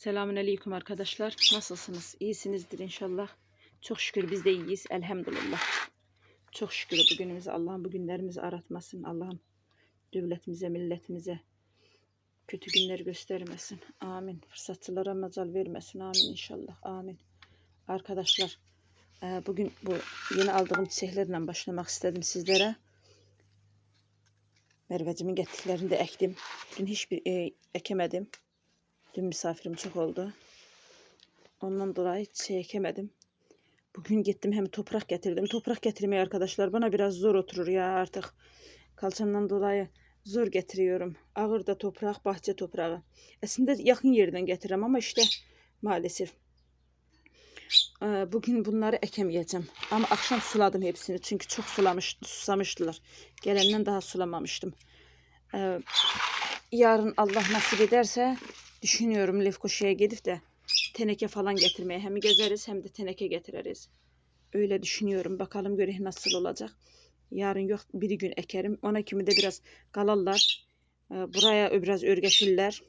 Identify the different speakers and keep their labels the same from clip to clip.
Speaker 1: Selamünaleyküm arkadaşlar. Nasılsınız? İyisinizdir inşallah. Çok şükür biz de iyiyiz. Elhamdülillah. Çok şükür bugünümüzü Allah'ım bugünlerimizi aratmasın. Allah'ım devletimize, milletimize kötü günler göstermesin. Amin. Fırsatçılara macal vermesin. Amin inşallah. Amin. Arkadaşlar e, bugün bu yeni aldığım çiçeklerle başlamak istedim sizlere. Mervecimin getirdiklerini de ektim. Dün hiçbir e, ekemedim. Dün misafirim çok oldu. Ondan dolayı hiç şey. Bugün gittim hem toprak getirdim. Toprak getirmeye arkadaşlar bana biraz zor oturur ya artık. Kalçamdan dolayı zor getiriyorum. Ağır da toprak, bahçe toprağı. Aslında yakın yerden getiririm ama işte maalesef. Ee, Bugün bunları ekemeyeceğim. Ama akşam suladım hepsini. Çünkü çok sulamış, susamıştılar. Gelenden daha sulamamıştım. Ee, yarın Allah nasip ederse düşünüyorum Lefkoşa'ya gidip de teneke falan getirmeye. Hem gezeriz hem de teneke getiririz. Öyle düşünüyorum. Bakalım göre nasıl olacak. Yarın yok bir gün ekerim. Ona kimi de biraz kalarlar. Ee, Buraya biraz örgeşirler.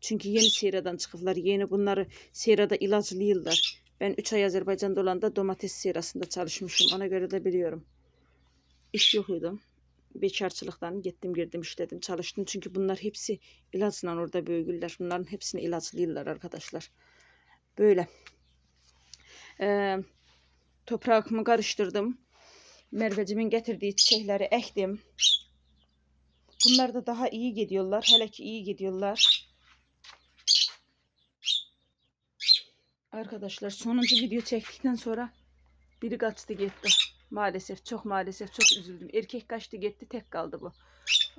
Speaker 1: Çünkü yeni seyradan çıkıplar. Yeni bunları seyrada ilaclıyorlar. Ben 3 ay Azerbaycan'da olanda domates seyrasında çalışmışım. Ona göre de biliyorum. İş yokuydu. Bekarçılıktan gittim girdim işledim çalıştım. Çünkü bunlar hepsi ilaçla orada büyügüller. Bunların hepsini ilaçlıyorlar arkadaşlar. Böyle. Ee, toprağımı karıştırdım. Mervecimin getirdiği çiçekleri ektim. Bunlar da daha iyi gidiyorlar. Hele ki iyi gidiyorlar. Arkadaşlar sonuncu video çektikten sonra biri kaçtı gitti. Maalesef çok maalesef çok üzüldüm. Erkek kaçtı gitti tek kaldı bu.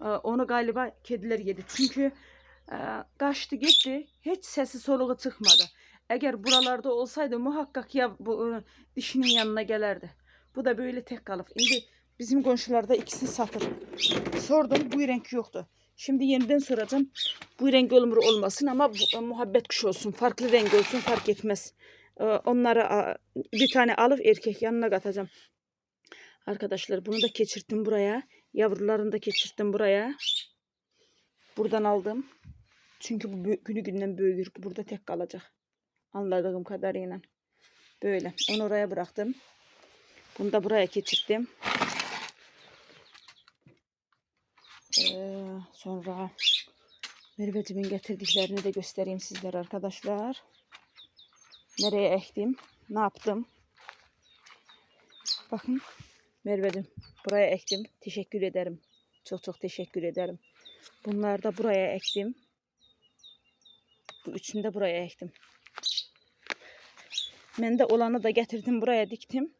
Speaker 1: Ee, Onu galiba kediler yedi. Çünkü e, kaçtı gitti hiç sesi soluğu çıkmadı. Eğer buralarda olsaydı muhakkak ya bu e, dişinin yanına gelirdi. Bu da böyle tek kalıp. Şimdi bizim komşularda ikisini satır. Sordum bu renk yoktu. Şimdi yeniden soracağım. Bu renk olur olmasın ama bu, e, muhabbet kuşu olsun. Farklı renk olsun fark etmez. Ee, Onları a, bir tane alıp erkek yanına katacağım. Arkadaşlar bunu da geçirttim buraya. Yavrularını da geçirttim buraya. Buradan aldım. Çünkü bu günü günden büyür. Burada tek kalacak. Anladığım kadarıyla. Böyle. Onu oraya bıraktım. Bunu da buraya geçirttim. Ee, sonra Mervecimin getirdiklerini de göstereyim sizlere arkadaşlar. Nereye ektim? Ne yaptım? Bakın Merveciğim buraya ektim. Teşekkür ederim. Çok çok teşekkür ederim. Bunları da buraya ektim. Bu üçünü de buraya ektim. Ben de olanı da getirdim buraya diktim.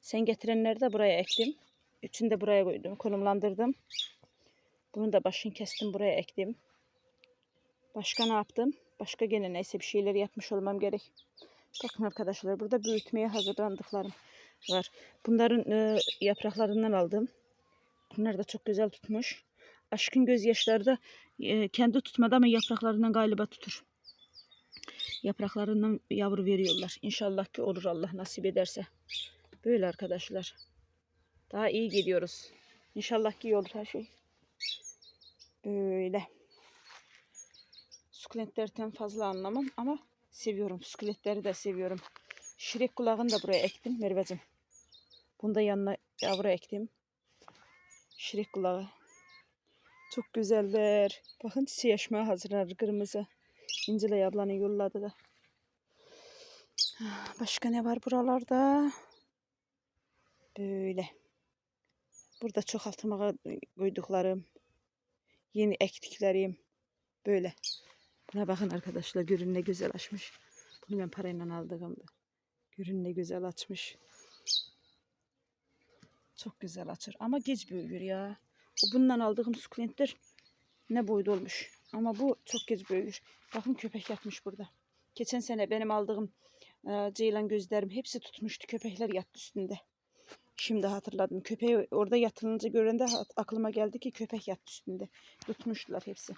Speaker 1: Sen getirenleri de buraya ektim. Üçünü de buraya koydum. Konumlandırdım. Bunu da başını kestim buraya ektim. Başka ne yaptım? Başka gene neyse bir şeyler yapmış olmam gerek. Bakın arkadaşlar burada büyütmeye hazırlandıklarım var. Bunların e, yapraklarından aldım. Bunlar da çok güzel tutmuş. Aşkın gözyaşları da e, kendi tutmadı ama yapraklarından galiba tutur. Yapraklarından yavru veriyorlar. İnşallah ki olur Allah nasip ederse. Böyle arkadaşlar. Daha iyi gidiyoruz. İnşallah ki iyi olur her şey. Böyle. Sukulentlerden fazla anlamam ama seviyorum. Sukulentleri de seviyorum. Şirek kulağını da buraya ektim Merveciğim. Bunu da yanına yavru ektim. Şirek kulağı. Çok güzeller. Bakın çiçeği açmaya hazırlar kırmızı. İncilay ablanın yolladı da. Başka ne var buralarda? Böyle. Burada çok altıma koyduklarım. Yeni ektiklerim. Böyle. Buna bakın arkadaşlar. Görün ne güzel açmış. Bunu ben parayla aldığımda. Görün ne güzel açmış. Çok güzel açır. Ama geç büyür ya. Bundan aldığım sukulentler ne boyda olmuş. Ama bu çok geç büyür. Bakın köpek yatmış burada. Geçen sene benim aldığım e, ceylan gözlerim hepsi tutmuştu. Köpekler yattı üstünde. Şimdi hatırladım. Köpeği orada yatılınca görende aklıma geldi ki köpek yattı üstünde. Tutmuştular hepsi.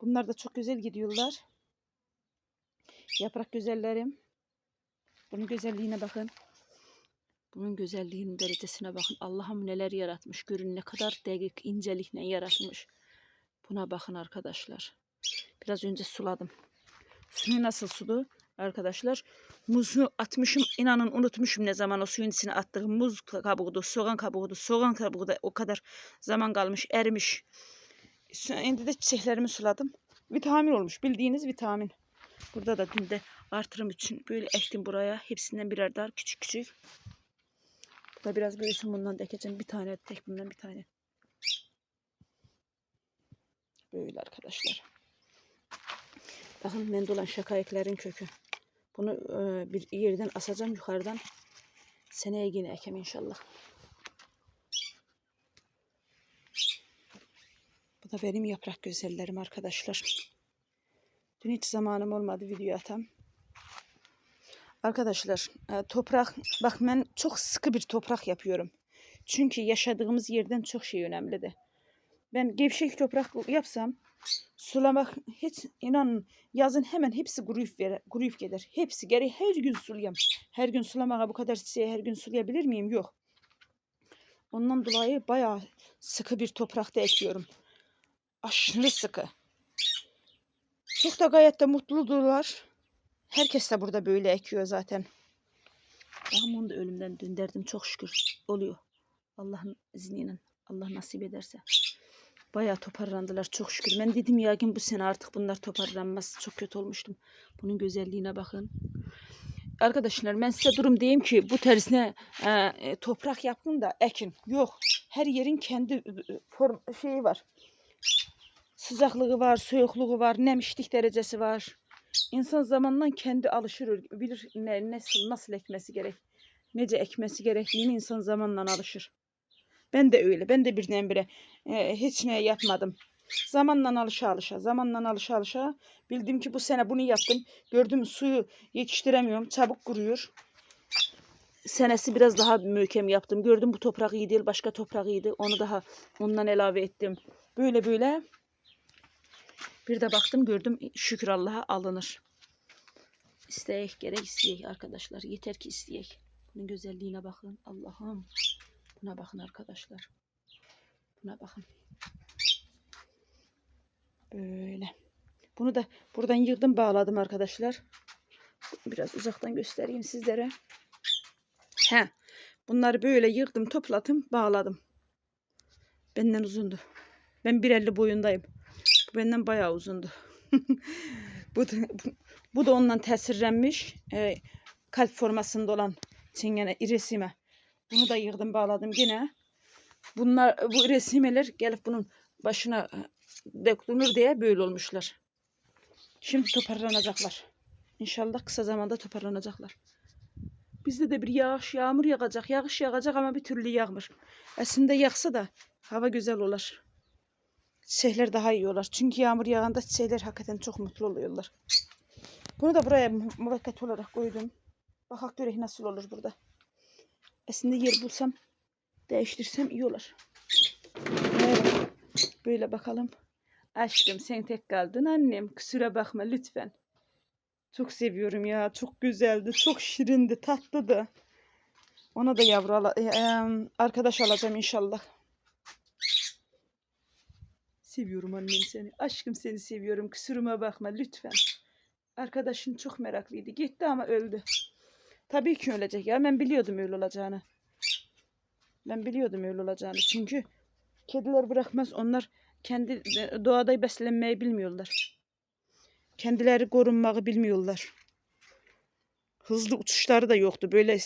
Speaker 1: Bunlar da çok güzel gidiyorlar. Yaprak güzellerim. Bunun güzelliğine bakın. Bunun güzelliğinin derecesine bakın. Allah'ım neler yaratmış. Görün ne kadar dakik incelikle yaratmış. Buna bakın arkadaşlar. Biraz önce suladım. Suyu nasıl sulu arkadaşlar? Muzu atmışım inanın unutmuşum ne zaman o suyun içine attığım muz kabuğudu, soğan kabuğudu, soğan kabuğu da o kadar zaman kalmış erimiş. Şimdi de çiçeklerimi suladım. Vitamin olmuş bildiğiniz vitamin. Burada da dün de artırım için böyle ektim buraya. Hepsinden birer dar küçük küçük. Da biraz büyüsün bundan da ekeceğim. Bir tane tek bundan bir tane. Böyle arkadaşlar. Bakın mendolan şakayıkların kökü. Bunu e, bir yerden asacağım yukarıdan. Seneye yine ekem inşallah. Bu da benim yaprak güzellerim arkadaşlar. Dün hiç zamanım olmadı video atam. Arkadaşlar e, toprak bak ben çok sıkı bir toprak yapıyorum. Çünkü yaşadığımız yerden çok şey önemli de. Ben gevşek toprak yapsam sulamak hiç inanın yazın hemen hepsi kuruyup, ver, kuruyup gelir. Hepsi geri her gün sulayam. Her gün sulamaya bu kadar çiçeği her gün sulayabilir miyim? Yok. Ondan dolayı bayağı sıkı bir toprakta ekiyorum. Aşırı sıkı. Çok da gayet de mutludurlar. Herkes de burada böyle ekiyor zaten. Ama onu da ölümden döndürdüm çok şükür. Oluyor. Allah'ın izniyle. Allah nasip ederse. Bayağı toparlandılar çok şükür. Ben dedim ya bu sene artık bunlar toparlanmaz. Çok kötü olmuştum. Bunun güzelliğine bakın. Arkadaşlar ben size durum diyeyim ki bu tersine e, e, toprak yapın da ekin. Yok. Her yerin kendi e, form şeyi var. Sıcaklığı var, soğukluğu var, nemişlik derecesi var. İnsan zamanla kendi alışır, bilir ne, nasıl, nasıl ekmesi gerek, nece ekmesi gerektiğini insan zamanla alışır. Ben de öyle, ben de birdenbire e, hiç ne yapmadım. Zamanla alışa alışa, zamanla alışa alışa bildim ki bu sene bunu yaptım. Gördüm suyu yetiştiremiyorum, çabuk kuruyor. Senesi biraz daha mühkem yaptım. Gördüm bu toprak iyi değil, başka toprak iyiydi. Onu daha ondan ilave ettim. Böyle böyle bir de baktım gördüm şükür Allah'a alınır. İsteyek gerek isteyek arkadaşlar. Yeter ki isteyek. Bunun güzelliğine bakın. Allah'ım. Buna bakın arkadaşlar. Buna bakın. Böyle. Bunu da buradan yırdım bağladım arkadaşlar. Biraz uzaktan göstereyim sizlere. He. Bunları böyle yırdım topladım bağladım. Benden uzundu. Ben 1.50 boyundayım. Benden bayağı uzundu. bu, da, bu, da ondan tesirlenmiş. E, kalp formasında olan çingene iresime. Bunu da yırdım bağladım yine. Bunlar bu resimeler gelip bunun başına dökülür diye böyle olmuşlar. Şimdi toparlanacaklar. İnşallah kısa zamanda toparlanacaklar. Bizde de bir yağış, yağmur yağacak, yağış yağacak ama bir türlü yağmur. Aslında yağsa da hava güzel olur. Çiçekler daha iyi olur. Çünkü yağmur yağanda çiçekler hakikaten çok mutlu oluyorlar. Bunu da buraya müvekkat olarak koydum. Bakak görek nasıl olur burada. Aslında yer bulsam değiştirsem iyi olur. Evet. Böyle bakalım. Aşkım sen tek kaldın annem. Kusura bakma lütfen. Çok seviyorum ya. Çok güzeldi. Çok şirindi. Tatlıdı. Ona da yavru ala- e, arkadaş alacağım inşallah. Seviyorum annem seni. Aşkım seni seviyorum. Kusuruma bakma lütfen. Arkadaşın çok meraklıydı. Gitti ama öldü. Tabii ki ölecek ya. Ben biliyordum öyle olacağını. Ben biliyordum öyle olacağını. Çünkü kediler bırakmaz. Onlar kendi doğada beslenmeyi bilmiyorlar. Kendileri korunmayı bilmiyorlar. Hızlı uçuşları da yoktu. Böyle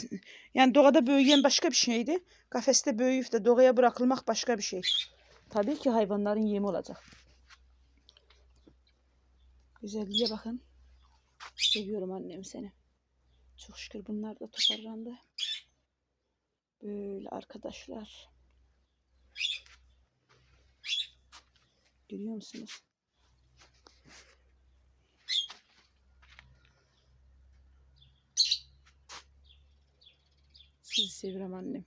Speaker 1: yani doğada büyüyen başka bir şeydi. Kafeste büyüyüp de doğaya bırakılmak başka bir şey. Tabii ki hayvanların yemi olacak. Güzelliğe bakın. Seviyorum annem seni. Çok şükür bunlar da toparlandı. Böyle arkadaşlar. Görüyor musunuz? Sizi seviyorum annem.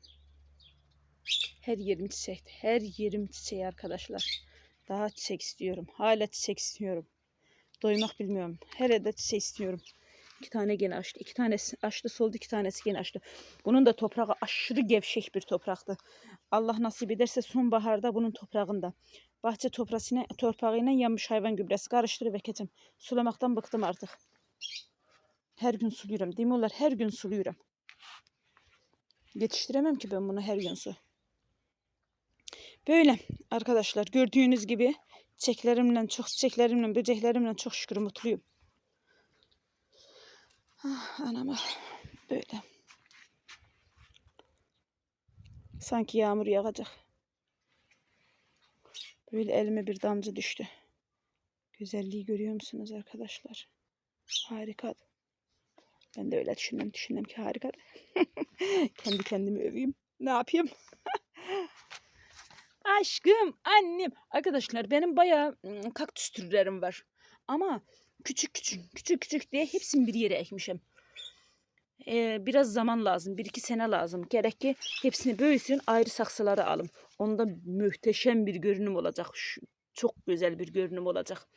Speaker 1: Her yerim çiçek. Her yerim çiçeği arkadaşlar. Daha çiçek istiyorum. Hala çiçek istiyorum. Doymak bilmiyorum. Her evde çiçek istiyorum. İki tane gene açtı. İki tanesi açtı soldu iki tanesi gene açtı. Bunun da toprağı aşırı gevşek bir topraktı. Allah nasip ederse sonbaharda bunun toprağında. Bahçe toprağıyla, torpağıyla yanmış hayvan gübresi karıştırıp ekeceğim. Sulamaktan bıktım artık. Her gün suluyorum. Demiyorlar her gün suluyorum. Yetiştiremem ki ben bunu her gün su. Böyle arkadaşlar gördüğünüz gibi çiçeklerimle çok çiçeklerimle böceklerimle çok şükür mutluyum. Ah, anama böyle. Sanki yağmur yağacak. Böyle elime bir damcı düştü. Güzelliği görüyor musunuz arkadaşlar? Harika. Ben de öyle düşündüm. Düşündüm ki harika. Kendi kendimi öveyim. Ne yapayım? Aşkım, annem. Arkadaşlar benim bayağı kaktüs türlerim var. Ama küçük küçük, küçük küçük diye hepsini bir yere ekmişim. Ee, biraz zaman lazım. Bir iki sene lazım. Gerek ki hepsini büyüsün ayrı saksılara alım. Onda muhteşem bir görünüm olacak. Şu, çok güzel bir görünüm olacak.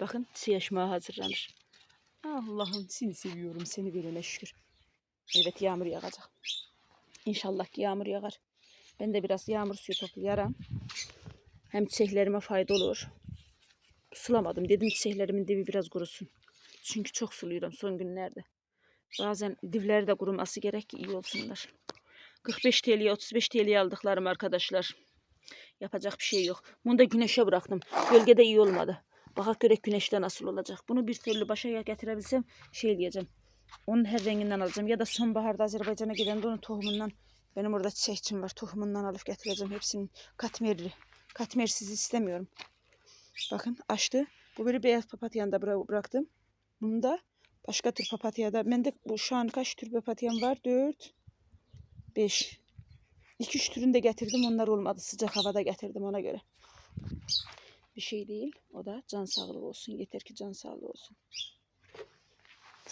Speaker 1: Bakın çiğaşmaya hazırlanır. Allah'ım seni seviyorum. Seni verene şükür. Evet yağmur yağacak. İnşallah ki yağmur yağar. Ben de biraz yağmur suyu toplayarım. Hem çiçeklerime fayda olur. Sulamadım. Dedim çiçeklerimin dibi biraz kurusun. Çünkü çok suluyorum son günlerde. Bazen divleri de kuruması gerek ki iyi olsunlar. 45 TL'ye 35 TL'ye aldıklarım arkadaşlar. Yapacak bir şey yok. Bunu da güneşe bıraktım. Gölgede iyi olmadı. Bakak görek güneşte nasıl olacak. Bunu bir türlü başa getirebilsem şey diyeceğim. Onun her renginden alacağım. Ya da sonbaharda Azerbaycan'a gidende onun tohumundan benim orada çiçekçim var. Tohumundan alıp getireceğim. Hepsinin katmerli. Katmersiz istemiyorum. Bakın açtı. Bu böyle beyaz papatyanı da bıra- bıraktım. Bunu da başka tür papatyada. Bende bu şu an kaç tür papatyam var? 4 5 2 3 türünü de getirdim. Onlar olmadı. Sıcak havada getirdim ona göre. Bir şey değil. O da can sağlığı olsun. Yeter ki can sağlığı olsun.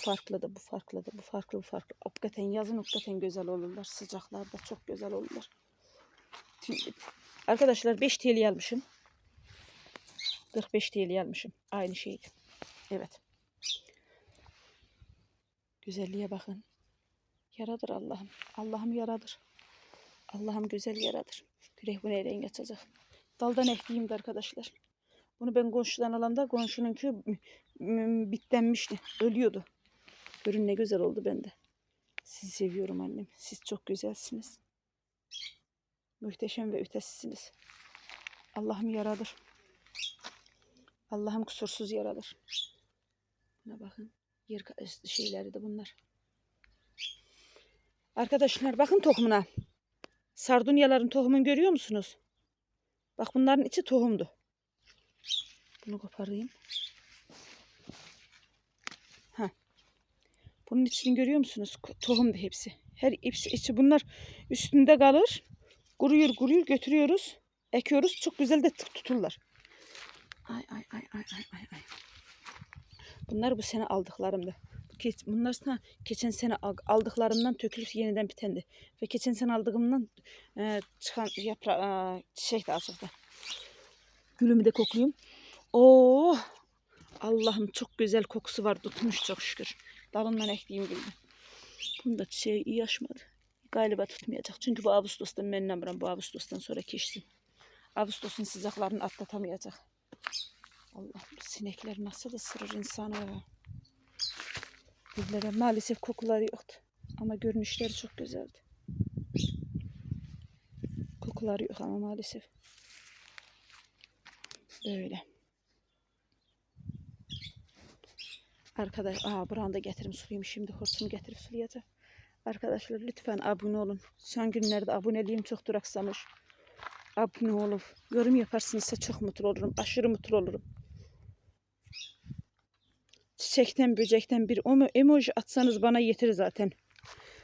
Speaker 1: Bu farklı da bu farklı da bu farklı bu farklı. Hakikaten yazın hakikaten güzel olurlar. Sıcaklarda çok güzel olurlar. Arkadaşlar 5 TL almışım. 45 TL almışım. Aynı şeydi. Evet. Güzelliğe bakın. Yaradır Allah'ım. Allah'ım yaradır. Allah'ım güzel yaradır. Gürek bu neyle geçecek. Daldan ektiğimdi arkadaşlar. Bunu ben komşudan alanda komşununki bitlenmişti. Ölüyordu. Görün ne güzel oldu bende. Sizi seviyorum annem. Siz çok güzelsiniz. Muhteşem ve ötesisiniz. Allah'ım yaradır. Allah'ım kusursuz yaradır. Buna bakın. Yer şeyleri de bunlar. Arkadaşlar bakın tohumuna. Sardunyaların tohumunu görüyor musunuz? Bak bunların içi tohumdu. Bunu koparayım. Bunun içini görüyor musunuz? Ko- Tohumdu hepsi. Her hepsi içi bunlar üstünde kalır. Kuruyur kuruyur götürüyoruz. Ekiyoruz. Çok güzel de tut- tuturlar. Ay ay ay ay ay ay ay. Bunlar bu sene aldıklarımdı. Bunlar sana geçen sene al- aldıklarımdan tökülüp yeniden bitendi. Ve geçen sene aldığımdan e, çıkan yapra e, çiçek de açıktı. Gülümü de koklayayım. Oh! Allah'ım çok güzel kokusu var. Tutmuş çok şükür. Dalından ektiğim gibi. Bunun da çiçeği iyi açmadı. Galiba tutmayacak. Çünkü bu Ağustos'tan ben inanmıyorum. Bu Ağustos'tan sonra kişisin. Ağustos'un sıcaklarını atlatamayacak. Allah'ım sinekler nasıl ısırır insanı. Güllere maalesef kokuları yoktu. Ama görünüşleri çok güzeldi. Kokuları yok ama maalesef. Böyle. Arkadaş, aa buranı da getirim sulayayım şimdi hortumu getirip sulayacağım. Arkadaşlar lütfen abone olun. Son günlerde aboneliğim çok duraksamış. Abone olup yorum yaparsınızsa çok mutlu olurum. Aşırı mutlu olurum. Çiçekten, böcekten bir emo- emoji atsanız bana yeter zaten.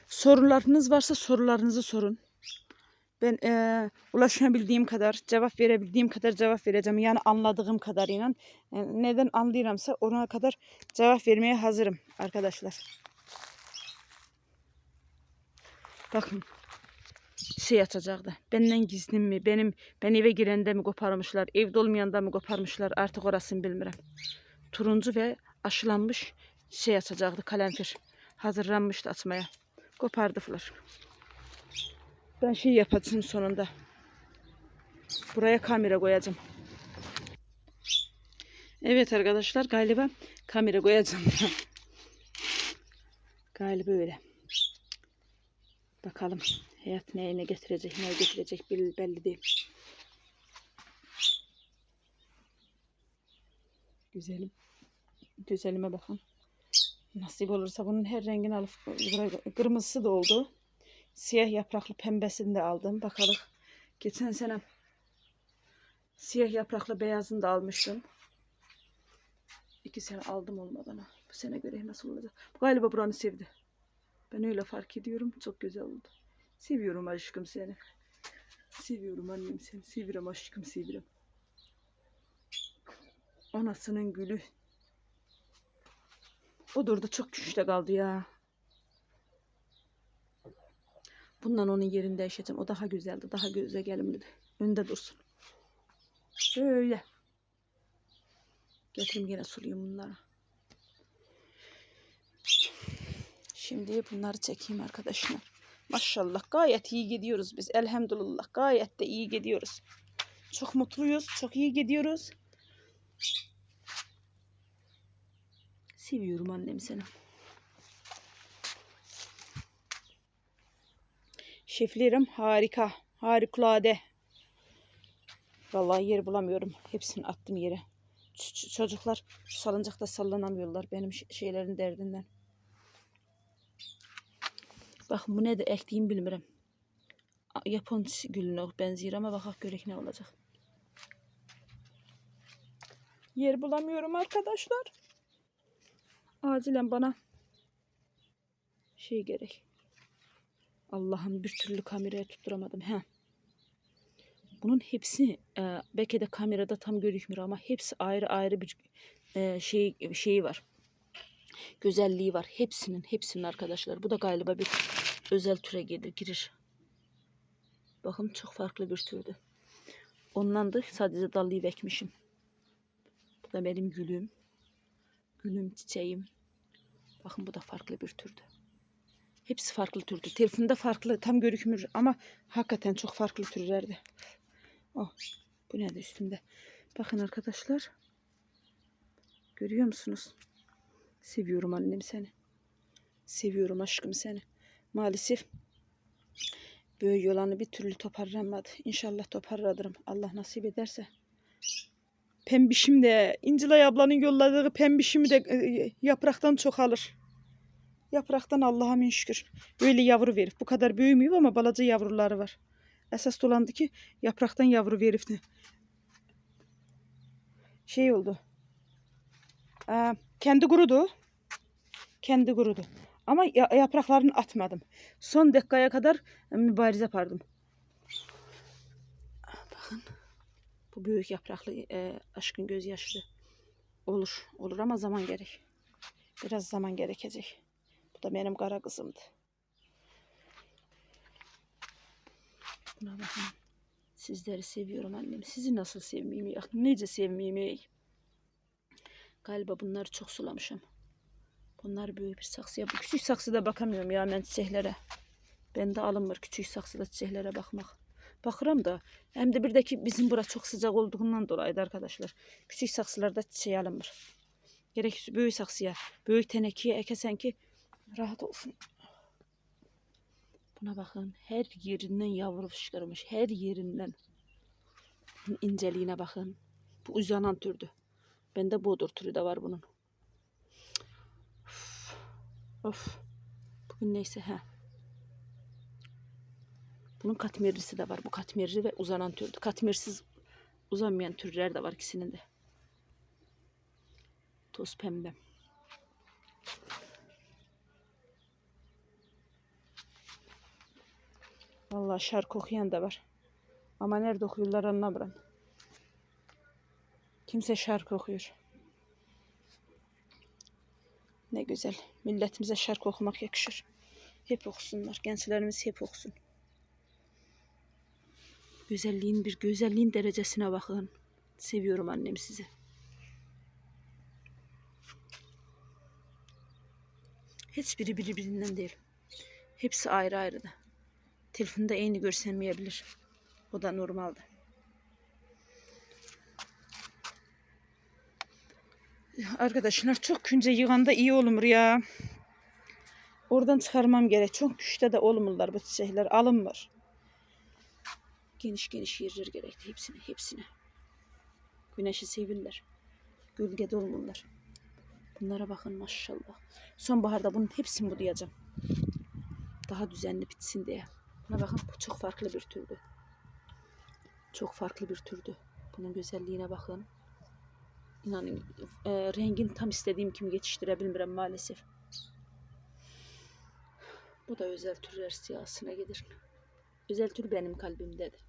Speaker 1: Sorularınız varsa sorularınızı sorun. Ben eee, ulaşabildiğim kadar, cevap verebildiğim kadar cevap vereceğim. Yani anladığım kadarıyla. Yani neden anlayıramsa ona kadar cevap vermeye hazırım arkadaşlar. Bakın şey atacaktı. Benden gizli mi? Benim ben eve girende mi koparmışlar? Evde olmayanda mı koparmışlar? Artık orasını bilmirəm. Turuncu ve aşılanmış şey açacaktı kalemfir. Hazırlanmıştı açmaya. Kopardılar. Ben şey yapacağım sonunda. Buraya kamera koyacağım. Evet arkadaşlar galiba kamera koyacağım. galiba öyle. Bakalım hayat neye ne getirecek, ne getirecek belli, değil. Güzelim. Güzelime bakın. Nasip olursa bunun her rengini alıp kırmızısı da oldu. Siyah yapraklı pembesini de aldım. Bakalım. Geçen sene siyah yapraklı beyazını da almıştım. İki sene aldım olmadan. Bu sene göre nasıl olacak? Galiba buranı sevdi. Ben öyle fark ediyorum. Çok güzel oldu. Seviyorum aşkım seni. Seviyorum annem seni. Seviyorum aşkım seviyorum. Anasının gülü. O da çok güçlü kaldı ya. Bundan onun yerinde yaşayacağım. O daha güzeldi. Daha göze gelimliydi. Önde dursun. Böyle. Getireyim yine sulayayım bunları. Şimdi bunları çekeyim arkadaşlar. Maşallah gayet iyi gidiyoruz biz. Elhamdülillah gayet de iyi gidiyoruz. Çok mutluyuz. Çok iyi gidiyoruz. Seviyorum annem seni. Şeflerim harika. Harikulade. Vallahi yer bulamıyorum. Hepsini attım yere. Ç- çocuklar şu salıncakta sallanamıyorlar benim şeylerin derdinden. Bak bu ne de ektiğimi bilmiyorum. A- Yapon gülüne benziyor ama bakak görek ne olacak. Yer bulamıyorum arkadaşlar. Acilen bana şey gerek. Allah'ım bir türlü kameraya tutturamadım. He. Bunun hepsi e, belki de kamerada tam görükmüyor ama hepsi ayrı ayrı bir e, şey şeyi var. Güzelliği var. Hepsinin hepsinin arkadaşlar. Bu da galiba bir özel türe gelir, girir. Bakın çok farklı bir türdü. Ondan da sadece dalıyı ekmişim. Bu da benim gülüm. Gülüm, çiçeğim. Bakın bu da farklı bir türdü. Hepsi farklı türdü. Telefonda farklı tam görükmür ama hakikaten çok farklı türlerdi. Oh, bu ne de üstümde. Bakın arkadaşlar. Görüyor musunuz? Seviyorum annem seni. Seviyorum aşkım seni. Maalesef böyle yolanı bir türlü toparlanmadı. İnşallah toparlarım. Allah nasip ederse. Pembişim de, İncilay ablanın yolladığı pembişimi de e, yapraktan çok alır. Yapraktan Allah'a min şükür. Böyle yavru verip. Bu kadar büyümüyor ama balaca yavruları var. Esas dolandı ki yapraktan yavru veripti. Şey oldu. Aa, kendi kurudu. Kendi kurudu. Ama ya- yapraklarını atmadım. Son dakikaya kadar mübarize yapardım. Bakın. Bu büyük yapraklı e, aşkın gözyaşı olur. Olur ama zaman gerek. Biraz zaman gerekecek. Bu da benim kara kızımdı. Buna bakın. Sizleri seviyorum annem. Sizi nasıl sevmeyeyim ya? Nece sevmeyeyim ey? Galiba bunları çok sulamışım. Bunlar büyük bir saksıya. Bu küçük saksıda bakamıyorum ya ben çiçeklere. Ben de alınmır küçük saksıda çiçeklere bakmak. Bakıram da hem de birdeki bizim bura çok sıcak olduğundan dolayı da arkadaşlar. Küçük saksılarda çiçeği alınmır. Gerek büyük saksıya, büyük tenekeye ekesen ki rahat olsun. Buna bakın. Her yerinden yavru fışkırmış. Her yerinden. Bunun inceliğine bakın. Bu uzanan türdü. Bende bodur türü de var bunun. Of. of. Bugün neyse ha. Bunun katmerlisi de var. Bu katmerli ve uzanan türdü. Katmersiz uzanmayan türler de var ikisinin de. Toz pembe. Vallahi şarkı okuyan da var. Ama nerede okuyorlar anlamıyorum. Kimse şarkı okuyor. Ne güzel. Milletimize şarkı okumak yakışır. Hep okusunlar. Gençlerimiz hep okusun. Güzelliğin bir güzelliğin derecesine bakın. Seviyorum annem sizi. Hiçbiri birbirinden değil. Hepsi ayrı ayrı da. Telefonda aynı görsenmeyebilir. O da normalde. Arkadaşlar çok künce yığanda iyi olur ya. Oradan çıkarmam gerek. Çok güçte de olmurlar bu çiçekler. Alınmır. Geniş geniş yerler gerekti hepsine hepsine. Güneşi sevirler. Gölgede olmurlar. Bunlara bakın maşallah. Sonbaharda bunun hepsini budayacağım. Daha düzenli bitsin diye. Buna bakın bu çok farklı bir türdü. Çok farklı bir türdü. Bunun güzelliğine bakın. İnanın e, rengini tam istediğim gibi geçiştirebilmirəm maalesef. Bu da özel türler siyasına gelir. Özel tür benim kalbimdedir.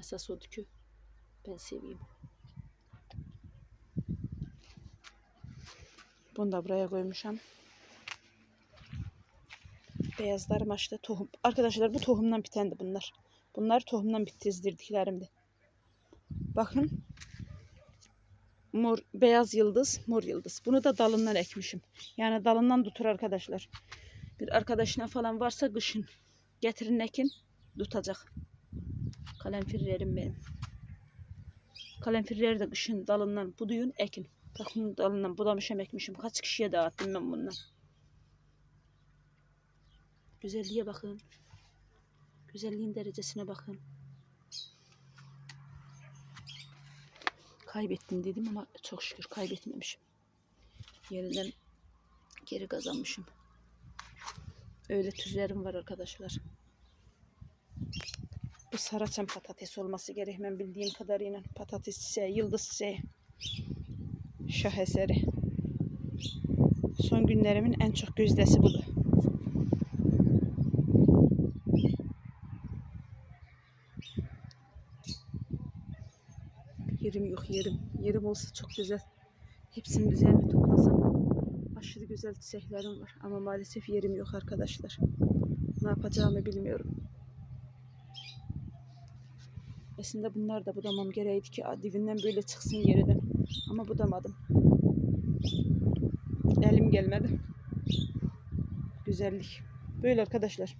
Speaker 1: Esas odur ki ben seveyim. Bunu da buraya koymuşam. Beyazlarım açtı tohum. Arkadaşlar bu tohumdan bitendi bunlar. Bunlar tohumdan bitizdirdiklerimdi. Bakın. Mor, beyaz yıldız, mor yıldız. Bunu da dalından ekmişim. Yani dalından tutur arkadaşlar. Bir arkadaşına falan varsa kışın getirin ekin tutacak. Kalemfirlerim benim. Kalemfirleri de kışın dalından buduyun ekin. Bak bunun dalından budamışım ekmişim. Kaç kişiye dağıttım ben bundan. Güzelliğe bakın. Güzelliğin derecesine bakın. Kaybettim dedim ama çok şükür kaybetmemişim. Yeniden geri kazanmışım. Öyle türlerim var arkadaşlar. Bu saraçam patates olması gerek ben bildiğim kadarıyla. Patates çiçeği, yıldız çiçeği. Şah eseri. Son günlerimin en çok gözdesi budur. Yerim yok yerim. Yerim olsa çok güzel. Hepsinin üzerine toplasam. Aşırı güzel çiçeklerim var. Ama maalesef yerim yok arkadaşlar. Ne yapacağımı bilmiyorum. Aslında bunlar da budamam gerekti ki dibinden böyle çıksın yerden. Ama budamadım. Elim gelmedi. Güzellik. Böyle arkadaşlar.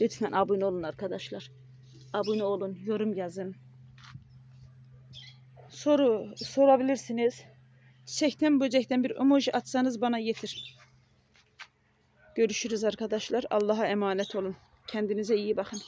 Speaker 1: Lütfen abone olun arkadaşlar. Abone olun, yorum yazın. Soru sorabilirsiniz. Çiçekten böcekten bir emoji atsanız bana yeter. Görüşürüz arkadaşlar. Allah'a emanet olun. Kendinize iyi bakın.